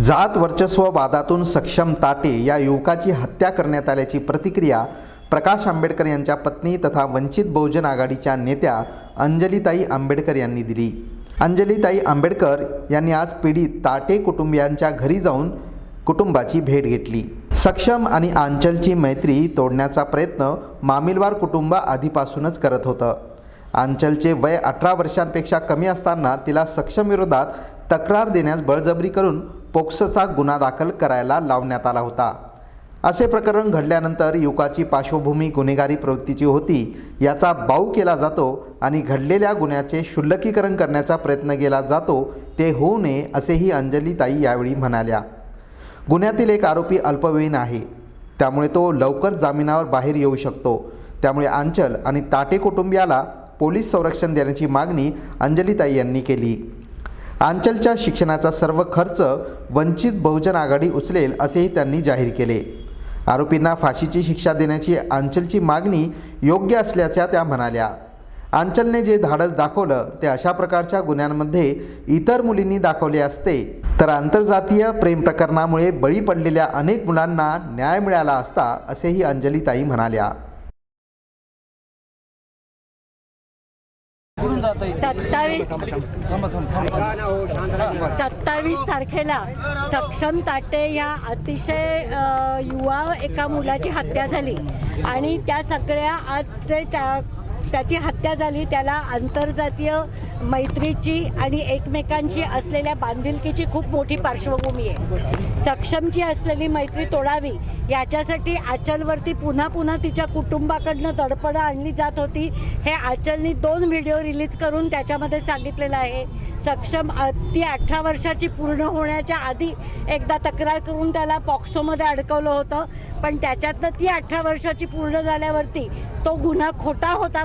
जात वर्चस्व वादातून सक्षम ताटे या युवकाची हत्या करण्यात आल्याची प्रतिक्रिया प्रकाश आंबेडकर यांच्या पत्नी तथा वंचित बहुजन आघाडीच्या नेत्या अंजलीताई आंबेडकर यांनी दिली. अंजलीताई आंबेडकर यांनी आज पीडित ताटे कुटुंबियांच्या घरी जाऊन कुटुंबाची भेट घेतली. सक्षम आणि आंचलची मैत्री तोडण्याचा प्रयत्न मामिलवार कुटुंब आधीपासूनच करत होतं. आंचलचे वय अठरा वर्षांपेक्षा कमी असताना तिला सक्षम विरोधात तक्रार देण्यास बळजबरी करून पोक्सोचा गुन्हा दाखल करायला लावण्यात आला होता. असे प्रकरण घडल्यानंतर युवकाची पार्श्वभूमी गुन्हेगारी प्रवृत्तीची होती याचा बाऊ केला जातो आणि घडलेल्या गुन्ह्याचे शुल्लकीकरण करण्याचा प्रयत्न केला जातो ते होऊ नये असेही अंजलीताई यावेळी म्हणाल्या. गुन्ह्यातील एक आरोपी अल्पवयीन आहे. त्यामुळे तो लवकर जामिनावर बाहेर येऊ शकतो. त्यामुळे आंचल आणि ताटे कुटुंबियाला पोलीस संरक्षण देण्याची मागणी अंजलीताई यांनी केली. आंचलच्या शिक्षणाचा सर्व खर्च वंचित बहुजन आघाडी उचलेल असेही त्यांनी जाहीर केले. आरोपींना फाशीची शिक्षा देण्याची आंचलची मागणी योग्य असल्याच्या त्या म्हणाल्या. आंचलने जे धाडस दाखवलं ते अशा प्रकारच्या गुन्ह्यांमध्ये इतर मुलींनी दाखवले असते. तर आंतरजातीय प्रेम प्रकरणामुळे बळी पडलेल्या अनेक मुलांना न्याय मिळाला असता असेही अंजलीताई म्हणाल्या. सत्तावीस सत्तावीस तारखेला सक्षम ताटे या अतिशय युवा एका मुलाची हत्या झाली. आणि त्या सगळ्या आज जे त्या त्याची हत्या झाली त्याला आंतरजातीय मैत्रीची आणि एकमेकांची असलेल्या बांधिलकीची खूप मोठी पार्श्वभूमी आहे. सक्षमची असलेली मैत्री तोडावी याच्यासाठी आचलवरती पुन्हा पुन्हा तिच्या कुटुंबाकडनं दडपणं आणली जात होती. हे आचलनी दोन व्हिडिओ रिलीज करून त्याच्यामध्ये सांगितलेलं आहे. सक्षम ती अठरा वर्षाची पूर्ण होण्याच्या आधी एकदा तक्रार करून त्याला पॉक्सोमध्ये अडकवलं होतं. पण त्याच्यातनं ती अठरा वर्षाची पूर्ण झाल्यावरती तो गुन्हा खोटा होता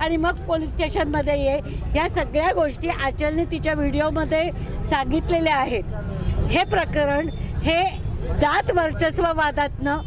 आणि मग पोलीस स्टेशनमध्ये ये. ह्या सगळ्या गोष्टी आचलने तिच्या व्हिडिओमध्ये सांगितलेल्या आहेत. हे प्रकरण हे जात वर्चस्व वादातनं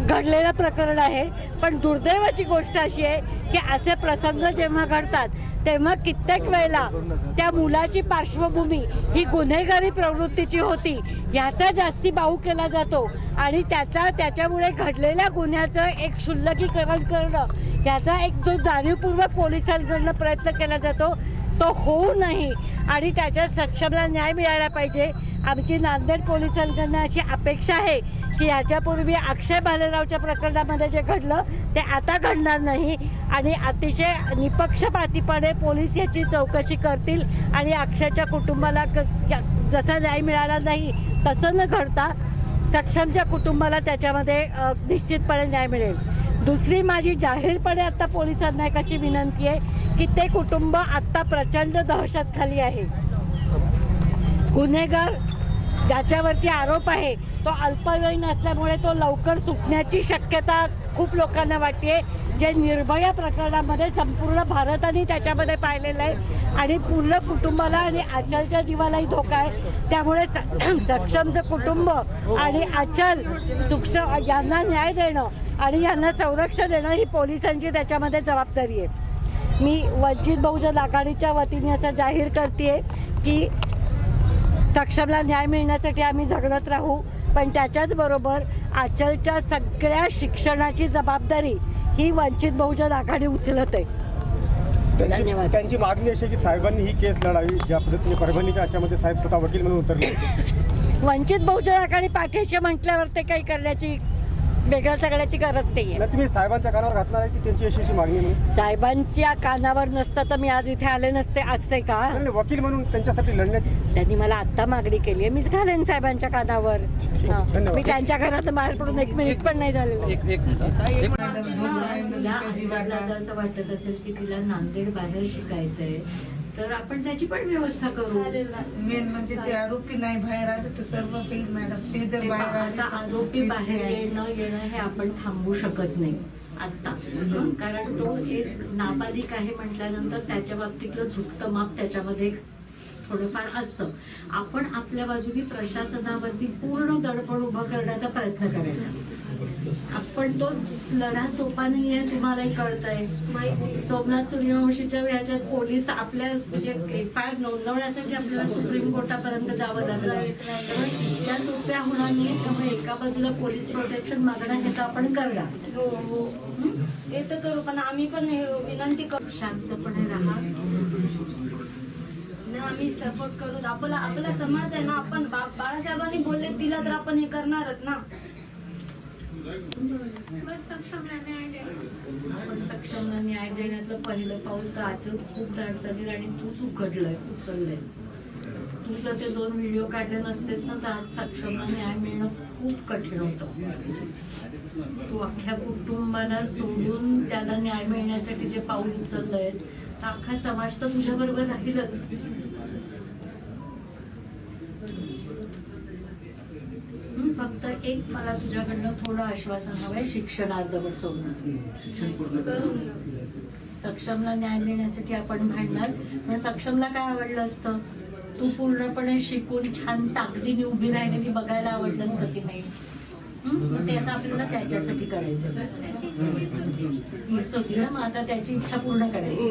घडलेलं प्रकरण आहे. पण दुर्दैवाची गोष्ट अशी आहे की असे प्रसंग जेव्हा घडतात तेव्हा कित्येक वेळेला त्या मुलाची पार्श्वभूमी ही गुन्हेगारी प्रवृत्तीची होती. ह्याचा जास्ती बाऊ केला जातो आणि त्याचा त्याच्यामुळे घडलेल्या गुन्ह्याचं एक शुल्लकीकरण करणं याचा एक जो जाणीवपूर्वक पोलिसांकडनं प्रयत्न केला जातो तो होऊ नाही. आणि त्याच्यात सक्षमला न्याय मिळायला पाहिजे. आमची नांदेड पोलिसांकडनं अशी अपेक्षा आहे की याच्यापूर्वी अक्षय भालेरावच्या प्रकरणामध्ये जे घडलं ते आता घडणार नाही. आणि अतिशय निपक्षपातीपणे पोलीस याची चौकशी करतील आणि अक्षयच्या कुटुंबाला क- जसा न्याय मिळाला नाही तसं न घडता सक्षमच्या कुटुंबाला त्याच्यामध्ये निश्चितपणे न्याय मिळेल. दुसरी माझी जाहीरपणे आत्ता पोलिसांना एक अशी विनंती आहे की ते कुटुंब आत्ता प्रचंड दहशतखाली आहे. गुन्हेगार ज्याच्यावरती आरोप आहे तो अल्पवयीन असल्यामुळे तो लवकर सुटण्याची शक्यता खूप लोकांना वाटते जे निर्भया प्रकरणामध्ये संपूर्ण भारताने त्याच्यामध्ये पाहिलेलं आहे आणि पूर्ण कुटुंबाला आणि आचलच्या जीवालाही धोका आहे. त्यामुळे स- सक्षमचं कुटुंब आणि आचल सुक्ष यांना न्याय देणं आणि यांना संरक्षण देणं ही पोलिसांची त्याच्यामध्ये जबाबदारी आहे. मी वंचित बहुजन आघाडीच्या वतीने असं जाहीर करते की सक्षमला न्याय मिळण्यासाठी आम्ही झगडत राहू पण त्याच्याच बरोबर आचलच्या सगळ्या शिक्षणाची जबाबदारी ही वंचित बहुजन आघाडी उचलत आहे त्यांची धन्यवाद. त्यांची मागणी अशी की साहेबांनी ही केस लढावी ज्या पद्धतीने परभणीच्या याच्यामध्ये साहेब स्वतः वकील म्हणून उतरले. वंचित बहुजन आघाडी पाठीशी म्हटल्यावर ते काही करण्याची वेगळ्या सगळ्याची गरज नाही ना तुम्ही साहेबांच्या कानावर घातणार आहे की त्यांची अशी अशी मागणी म्हणून? साहेबांच्या कानावर नसतं तर मी आज इथे आले नसते असते का? वकील म्हणून त्यांच्यासाठी लढण्याची त्यांनी मला आत्ता मागणी केली आहे. मीच घालेन साहेबांच्या कानावर. हा. धन्यवाद. मी त्यांच्या घरात बाहेर पडून एक मिनिट पण नाही झालेलं. एक एक तिला आचलला जर असं वाटत असेल की तिला नांदेड बाहेर शिकायचंय. तर आपण त्याची पण व्यवस्था करू. मेन म्हणजे ते आरोपी नाही बाहेर आले तर सर्व फेल मॅडम. ते जर बाहेर आले आता तर आरोपी बाहेर. येणं येणं हे आपण थांबू शकत नाही आता हं? कारण तो एक नाबालिक आहे म्हटल्यानंतर त्याच्या बाबतीतलं झुकतं माप त्याच्यामध्ये थोडंफार असतं. आपण आपल्या बाजूनी प्रशासनावरती पूर्ण दडपण उभं करण्याचा प्रयत्न करायचा. आपण तोच लढा सोपा नाहीये तुम्हालाही कळतंय. सोमनाथ सूर्यवंशीच्या ह्याच्यात पोलीस आपल्या म्हणजे एफ आय आर नोंदवण्यासाठी आपल्याला सुप्रीम कोर्टापर्यंत जावं लागलं. त्यामुळे इतक्या सोप्या होणार नाही त्यामुळे एका बाजूला पोलीस प्रोटेक्शन मागणं हे तर आपण करणार. हो. हो? ते तर करू पण आम्ही पण हे विनंती करू. शांतपणे राहा. आम्ही सपोर्ट करू. आपला आपला समाज आहे ना आपण बाळासाहेबांनी बोलले तिला तर आपण हे करणारच ना. आपण सक्षमला न्याय देण्यातलं पहिलं पाऊल तर आज खूप दाट झाली आणि तूच उघडलंय उचललंयस तू जर ते दोन व्हिडिओ काढले नसतेस ना तर आज सक्षमला न्याय मिळणं खूप कठीण होतं. तू अख्ख्या कुटुंबाला सोडून त्याला न्याय मिळण्यासाठी जे पाऊल उचललंयस तर अख्खा समाज तर तुझ्या बरोबर राहीलच. फक्त एक मला तुझ्याकडनं थोडं आश्वासन हवंय शिक्षणाजवळ सोडणार करू. सक्षमला न्याय देण्यासाठी आपण भांडणार. पण सक्षमला काय आवडलं असतं? तू पूर्णपणे शिकून छान ताकदीने उभी राहिलेली बघायला आवडलं असतं की नाही? ते आता आपल्याला त्याच्यासाठी करायचं. मग आता त्याची इच्छा पूर्ण करायची?